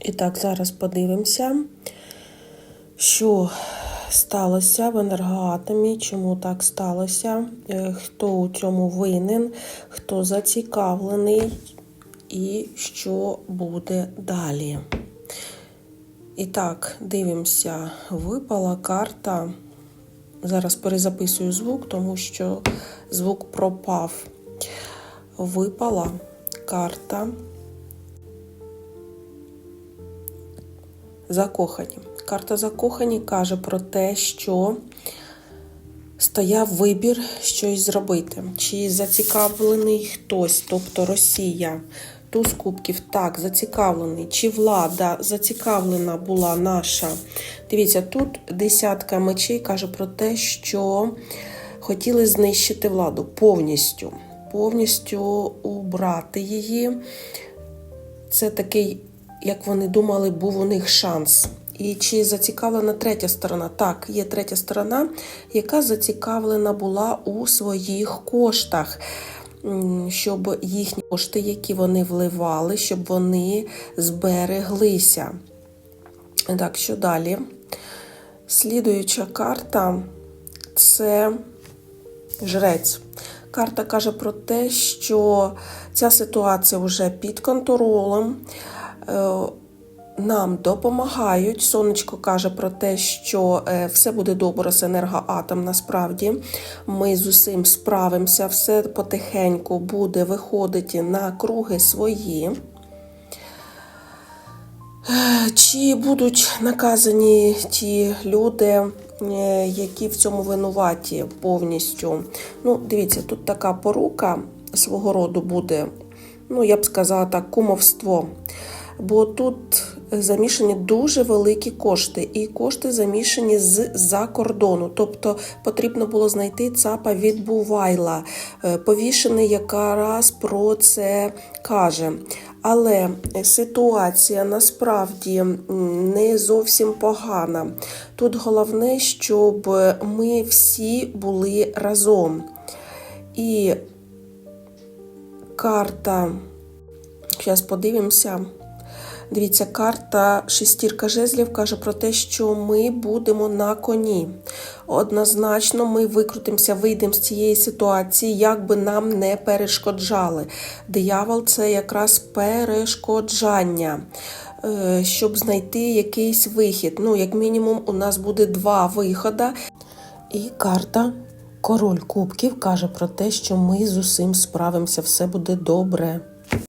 І так, зараз подивимося, що сталося в енергоатомі, чому так сталося, е, хто у цьому винен, хто зацікавлений і що буде далі. І так, дивимося, випала карта. Зараз перезаписую звук, тому що звук пропав. Випала карта. Закохані. Карта закохані каже про те, що стояв вибір щось зробити. Чи зацікавлений хтось, тобто Росія, туз кубків, так, зацікавлений, чи влада зацікавлена була наша. Дивіться, тут десятка мечей каже про те, що хотіли знищити владу повністю, повністю убрати її. Це такий, як вони думали, був у них шанс. І чи зацікавлена третя сторона? Так, є третя сторона, яка зацікавлена була у своїх коштах, щоб їхні кошти, які вони вливали, щоб вони збереглися. Так, що далі? Слідуюча карта це жрець. Карта каже про те, що ця ситуація вже під контролем. Е, Нам допомагають. Сонечко каже про те, що е, все буде добре з енергоатом. Насправді ми з усім справимося, все потихеньку буде виходити на круги свої. Е, Чи будуть наказані ті люди, які в цьому винуваті повністю? Ну, дивіться, тут така порука свого роду буде, ну, я б сказала так, кумовство. Бо тут замішані дуже великі кошти, і кошти замішані з-за кордону. Тобто потрібно було знайти ЦАПа від Бувайла, е, повішений якраз про це каже. Але ситуація насправді не зовсім погана. Тут головне, щоб ми всі були разом. І карта, зараз подивимося. Дивіться, карта шестірка жезлів каже про те, що ми будемо на коні. Однозначно, ми викрутимося, вийдемо з цієї ситуації, як би нам не перешкоджали. Диявол це якраз перешкоджання, е, щоб знайти якийсь вихід. Ну, як мінімум, у нас буде два виходи. І карта Король Кубків каже про те, що ми з усім справимося, все буде добре.